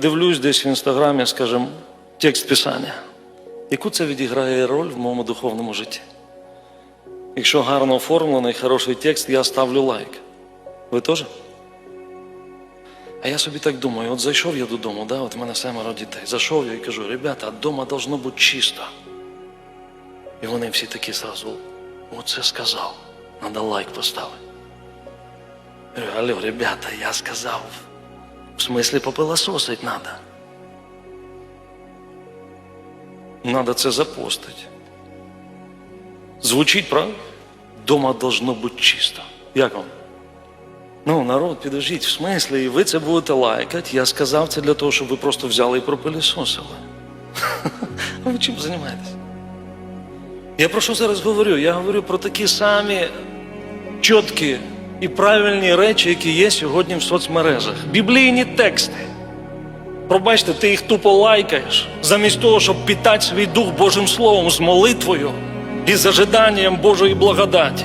Дивлюсь десь в інстаграмі, скажімо, текст писання. Яку це відіграє роль в моєму духовному житті? Якщо гарно оформлений, хороший текст, я ставлю лайк. Ви теж? А я собі так думаю, от зайшов я додому, да, от в мене семеро дітей. Зайшов я і кажу, ребята, вдома должно бути чисто. І вони всі такі зразу, оце сказав, треба лайк поставити. Алло, ребята, я сказав, в смислі попилососить треба. Надо це запостити. Звучить, правда? Дома должно бути чисто. Як вам? Ну, народ, підождіть, в смислі, і ви це будете лайкати. Я сказав це для того, щоб ви просто взяли і пропилісосили. Ви чим займаєтесь? Я про що зараз говорю? Я говорю про такі самі чіткі і правильні речі, які є сьогодні в соцмережах. Біблійні тексти. Пробачте, ти їх тупо лайкаєш, замість того, щоб питати свій дух Божим Словом з молитвою і з ожиданням Божої благодаті.